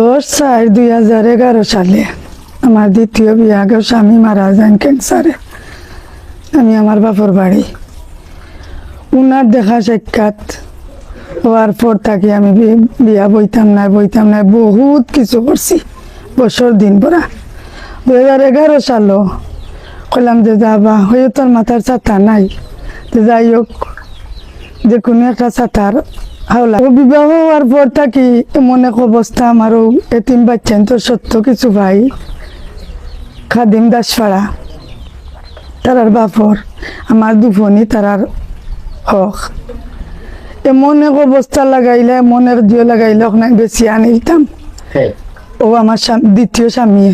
দশ চার দুই হাজার এগারো সালে আমার দ্বিতীয় বিয়াগেও স্বামী মারা যান ক্যান্সারে। আমি আমার বাপর বাড়ি। উনার দেখা সাক্ষাৎ হওয়ার পর থাকি আমি বিয়া বইতাম না বইতাম না বহুত কিছু করছি বছর দিন পরা। দুই হাজার এগারো সালও কইলাম যে যাবা হয়ে তোর মাথার ছাতা নাই। তো যাই হোক, যে কোনো একটা ছাতার হাওলা। ও বিবাহ হওয়ার পর থাকি এমন এক অবস্থা আমারও এতিম বাচ্চান তো সত্য কিছু ভাই। খাদিম দাসপাড়া তারার বাপর আমার দুফনি তারার হক। এমন এক অবস্থা লাগাইলে এমন এক জিও লাগাইলে ওখানে বেশি আনিতাম। ও আমার স্বামী দ্বিতীয় স্বামী।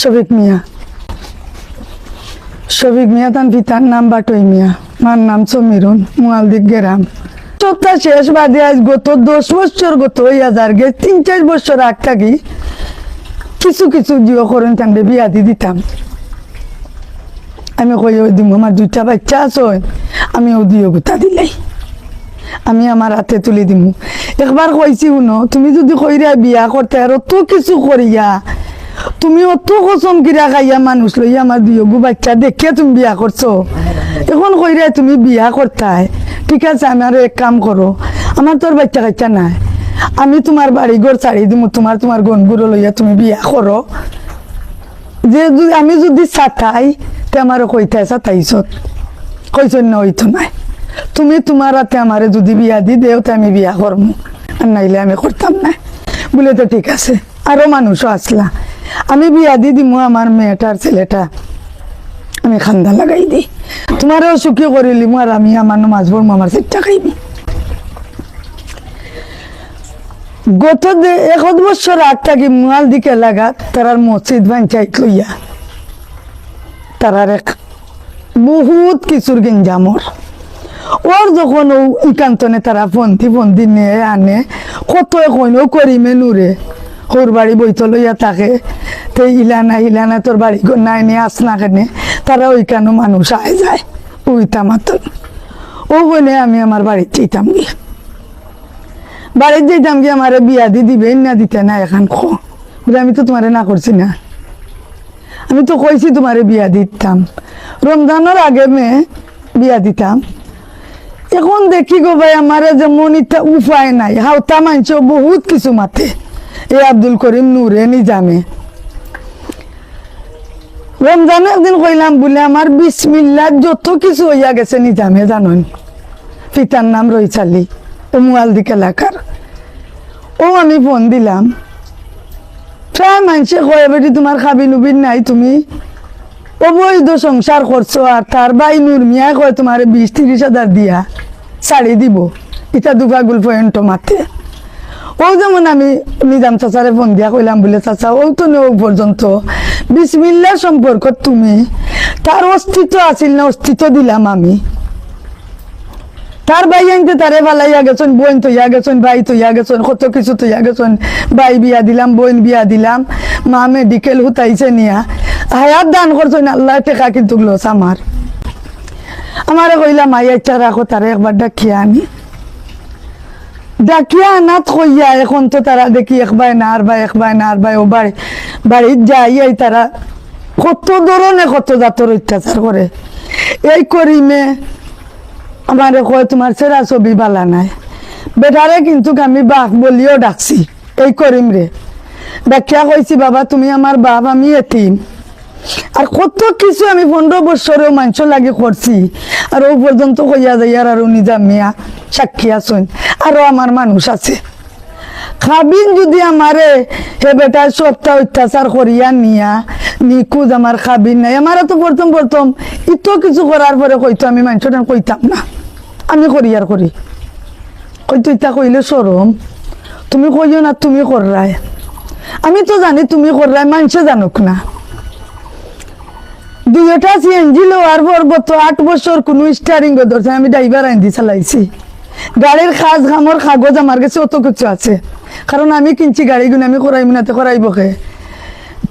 শফিক মিয়া। শফিক মিয়া তার পিতার নাম বাটই মিয়া। মার নাম সমীরুন মুয়ালদিক গেরাম। সপ্তাহ শেষ বাদে আজ গত দশ বছর গত ওই হাজার গে তিন চার বছর আগ থাকি কিছু কিছু জিও করেন তাহলে বিয়া দি দিতাম। আমি কই ওই দিম, আমার দুইটা বাচ্চা আছে আমি ও দিও গুতা দিলাই আমি আমার হাতে তুলি দিমু। একবার কইছি, শুনো, তুমি যদি কইরা বিয়া করতে আর অত কিছু করিয়া, তুমি অত কসম কিরা খাইয়া মানুষ লইয়া আমার দুইগু বাচ্চা দেখিয়া তুমি বিয়া করছ এখন কইরা তুমি বিয়া করতাই ঠিক আছে, আমি আর এক কাম করো। আমার তোর বাচ্চা কাচ্চা নাই। আমি তোমার বাড়ি ঘর ছাড়ি দিমু, তোমার তোমার গনগুলো লইয়া তুমি বিয়া করো। যে আমি যদি চাতাই তে আমার কইতাই চাতাইছত কইছেন না হইতো নাই। তুমি তোমার হাতে আমারে যদি বিয়া দি দেও, তে আমি বিয়া করব আর নাইলে আমি করতাম না। বলে তো ঠিক আছে। আরও মানুষও আসলা। আমি বিয়া দি দিমু আমার মেয়েটার ছেলেটা। আমি খান্দা লাগাই দিই তোমারও সুখী করিলিমু আর আমি আমার পড়ব, আমার সেটটা খাইবি গত এক বছর আগ থাকি মুয়াল দিকে লাগা, তারার মসজিদ বাঞ্চাইত লইয়া। তারার এক বহুত কিছুর গেঞ্জামর ওর যখন ও ইকান্তনে তারা ফন্তি ফন্তি নিয়ে আনে, কত এখন ও করিমে নুরে হোর বাড়ি বইত লইয়া থাকে, তে ইলানা ইলানা তোর বাড়ি নাই নিয়ে আস না কেনে। তারা ওইখানো মানুষ আয় যায়, ওইটা মাতন ও বলে, আমি আমার বাড়িতে যেতাম গিয়ে বাড়িতে যেতাম গিয়ে আমার বিয়া দি দিবে না দিতে না, এখন খো বলে, আমি তো তোমারে না করছি না। আমি তো কইছি তোমারে বিয়া দিতাম। রমজানের আগে মে বিয়া দিতাম। এখন দেখি গো ভাই, আমার যেমন ইটা উপায় নাই। হাওতা মানছ বহুত কিছু মাতে এ আব্দুল করিম নূরে নিজামে। রমজানে একদিন কইলাম, বলে আমার বিসমিল্লা যত কিছু হইয়া গেছে নিজামে জানেন। পিতার নাম রইচালি মুয়ালদিক এলাকার ও আমি ফোন দিলাম, প্রায় মানুষে কয়ে, বেটি, তোমার খাবি নুবিন নাই তুমি? অবৈধ সংসার করছ আর তার বাই নূর মিয়া কয়, তোমার বিশ তিরিশ হাজার দিয়া শাড়ি দিব। ইটা দুভাগুল পয়েন্ট মাতে ও যেমন আমি নিজাম চাচারে ফোন দিয়া কইলাম, বলে, চাচা ও তো নেও পর্যন্ত বিসমিল্লার সম্পর্ক তুমি। তার অস্তিত্ব আছিল না, অস্তিত্ব দিলাম আমি। তার ভাই আনতে তারে ভালাইয়া গেছেন, বোন তৈয়া গেছেন, ভাই তৈয়া গেছেন, কত কিছু তৈয়া গেছেন। ভাই বিয়া দিলাম, বোন বিয়া দিলাম, মা মেডিকেল হুতাইছে নিয়া। হায়াত দান করছেন, আল্লাহ টেকা কিন্তু লস আমার। আমারে কইলাম আই ইচ্ছা রাখো, তারে একবার ডাকিয়া আনি। ডাকিয়া আনাত কইয়া, এখন তো তারা দেখি একবার না, আর ভাই একবার না, আর ভাই, ও বাড়ি বাড়িত যাই তারা কত ধরনের কত জাতর অত্যাচার করে। এই করিমে আমারে কয়, তোমার সেরা ছবি বালা নাই। বেটারে কিন্তু আমি বাপ বলিও ডাকছি, এই করিম রে ব্যাখ্যা কইছি, বাবা, তুমি আমার বাপ, আমি এতিম। আর কত কিছু আমি পনেরো বছরেও মাংস লাগে করছি। আর ও পর্যন্ত কইয়া যাই, আর আরও নিজাম মিয়া, সাক্ষী আছেন। আরও আমার মানুষ আছে। খাবিন যদি আমারে, হে বেটার সপ্তাহ অত্যাচার করিয়া নিয়া নিকুজ আমার খাবিন নাই। আমার তো প্রথম প্রথম ইতো কিছু করার পরে কইতো আমি মানুষটা কইতাম না। আমি করি আর করি। কইতো ইতা কইলে সরম। তুমি কইও না তুমি কররায় আমি তো জানি তুমি কররায় মানুষে জানুক না। দুইটা সিএনজি লোয়ার পর গত আট বছর কোনো স্টারিং ধরছে আমি ড্রাইভার আইন দিয়ে চালাইছি। গাড়ির খাজ খামর কাগজ আমার কাছে অত কিছু আছে। কারণ আমি কিনছি গাড়িগুলো, আমি করাইব না তো করাইব কে?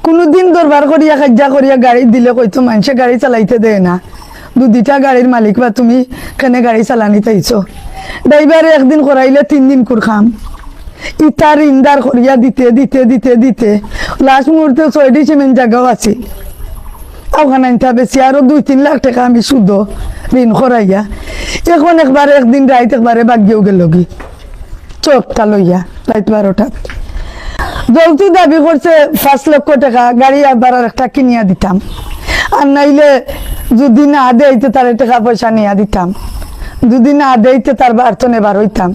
কোনোদিন দরবার করিয়া কাজ্যা করিয়া গাড়ি দিলে কইতো মানুষে গাড়ি চালাইতে দেয় না। দু দুটা গাড়ির মালিক বা তুমি কেনে গাড়ি চালানি তাইছো ড্রাইভারে একদিন করাইলে তিন দিন কুর খাম। ইতার ইন্দার করিয়া দিতে দিতে দিতে দিতে। লাস্ট মুহূর্তে ছয়টি সিমেন্ট জায়গাও আছে। ওখানে আনতে বেশি আরও দুই তিন লাখ টাকা আমি শুধ ঋণ করাইয়া। এখন একবারে একদিন রাইত একবারে বাগিয়েও গেল কি? চোখটা লইয়া রাইত বারোটাত যৌতুক দাবি করছে, পাঁচ লক্ষ টাকা গাড়ি আবার একটা কিনিয়া দিতাম। আর নাইলে যদি না দেইতে তার টাকা পয়সা নিয়া দিতাম। যদি না দেইতে তার বার্তনে বার হইতাম।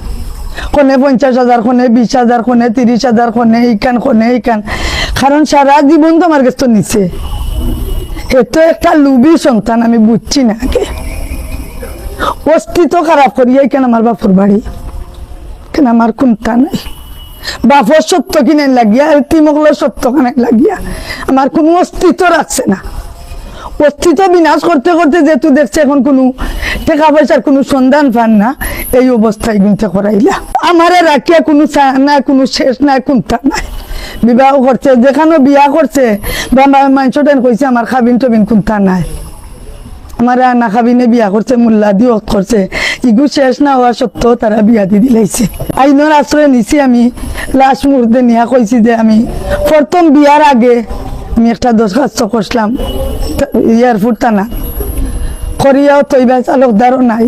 কোনে পঞ্চাশ হাজার, কোনে বিশ হাজার, কোনে তিরিশ হাজার, কোনে এইখান কোনে এইখান। কারণ সারা জীবন তো আমার কাছে নিছে। এতো একটা লুবি সন্তান আমি বুঝছি না আগে। অস্তিত্ব খারাপ করিয়াই কেন আমার বাপুর বাড়ি? কেন আমার কোনটা নাই? বাপর সত্য কিনে লাগিয়া? আর তিমকল সত্য খানে লাগিয়া? আমার কোনো অস্তিত্ব রাখছে না। অস্তিত্ব বিনাশ করতে করতে যেহেতু দেখছে এখন কোনো টাকা পয়সার কোনো সন্ধান পান না, এই অবস্থায় গুনতে করাইলা। আমারে রাখিয়া কোনো চা- না কোনো শেষ নাই, কোনটা নাই? বিবাহ করছে যেখানে বিয়া করছে, বা মানুষটান কইছে, আমার খাবিন টবিন কোনটা নাই। আমার আনা খাবিনে বিয়া করছে, মোল্লা দিও করছে। ইগু শেষ না হওয়া সত্ত্বেও তারা বিয়া দি দিলাইছে। আইনের আশ্রয় নিছি আমি। লাস্ট মুহূর্তে নিয়া কইছি যে আমি প্রথম বিয়ার আগে আমি একটা দরখাস্ত করছিলাম। এয়ারপোর্ট টানা করিয়াও তৈবা চালক দারও নাই।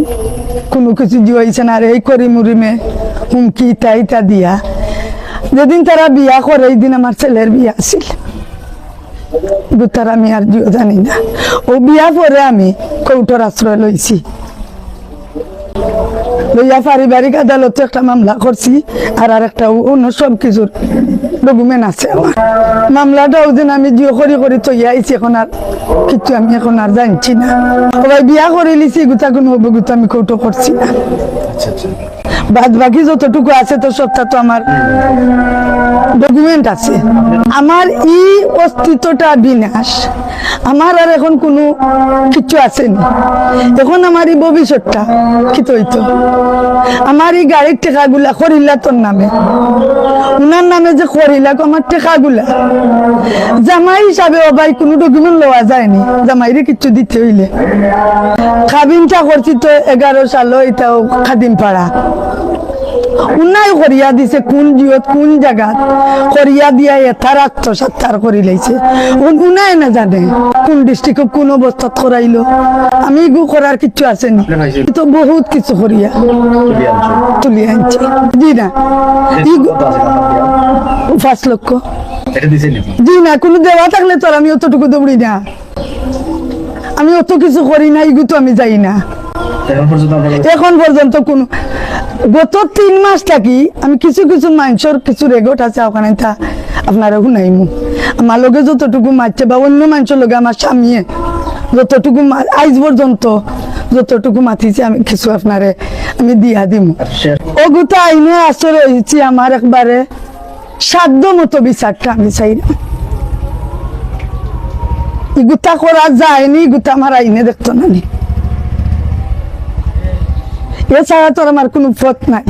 কোনো কিছু দিয়েছে না। আর এই করি মুরিমে হুমকি ইটা ইটা দিয়া যেদিন তারা বিয়া করে এই দিন আমার ছেলের বিয়া আছিল গুতার আমি আর জিও জানি না। ও বিয়া পরে আমি কৌটোর আশ্রয় লইছি। লইয়া পারিবারিক আদালতে একটা মামলা করছি, আর আর একটা অন্য সব কিছুর ডকুমেন্ট আছে আমার। মামলাটা ওদিন আমি জিও করি করি তৈয়া আইছি, এখন আর কিছু আমি এখন আর জানছি না। সবাই বিয়া করে লিছি গুতা কোনো হব গুতা আমি কৌটো করছি না। আচ্ছা আচ্ছা। বাদ বাকি যতটুকু আছে তো সবটা তো আমার ডকুমেন্ট আছে। আমার ই অস্তিত্বটা বিনাশ। আমার আর এখন কোনো কিছু আসেনি। এখন আমার এই ভবিষ্যৎটা কি হইতো আমার এই গাড়ির টেকাগুলা খরিলা তোর নামে। উনার নামে যে খরিলা আমার টেকাগুলা জামাই হিসাবে অবাই কোনো ডকুমেন্ট লওয়া যায়নি। জামাইরে কিছু দিতে হইলে। খাবিনটা করছি তো এগারো সাল, এটাও খাদিম পাড়া উন্নয় করিয়া দিছে কোন জিওত কোন জায়গাত করিয়া দিয়া এথার আত্মসাত্তার করি লাইছে উনায় না জানে কোন ডিস্ট্রিক্ট কোন অবস্থাত করাইলো আমি গু করার কিছু আসেনি পাইছেন? তো বহুত কিছু করিয়া তুলি আনছো। জি না। আছে? পাঁচ লক্ষ। জি না কোনো দেওয়া থাকলে তোর আমি অতটুকু দৌড়ি না। আমি অত কিছু করি না ইগু তো আমি যাই না। এখন পর্যন্ত আপনার কাছে এখন পর্যন্ত কোন গত তিন মাস থাকি আমি কিছু কিছু মানুষের কিছু রেকর্ড আছে ওখানে তা আপনারা শুনাইমু। আমার লগে যতটুকু মারছে বা অন্য মানুষের লগে আমার স্বামীয়ে যতটুকু আজ পর্যন্ত যতটুকু মাতিছে আমি কিছু আপনারে আমি দিয়া দিমু। শেষ ও গোটা আইনে আসর হয়েছি আমার একবারে সাধ্য মতো বিচারটা আমি চাই না। ই গোটা করা যায়নি গোটা আমার আইনে দেখতো না নি। এছাড়া তোর আমার কোনো পথ নাই।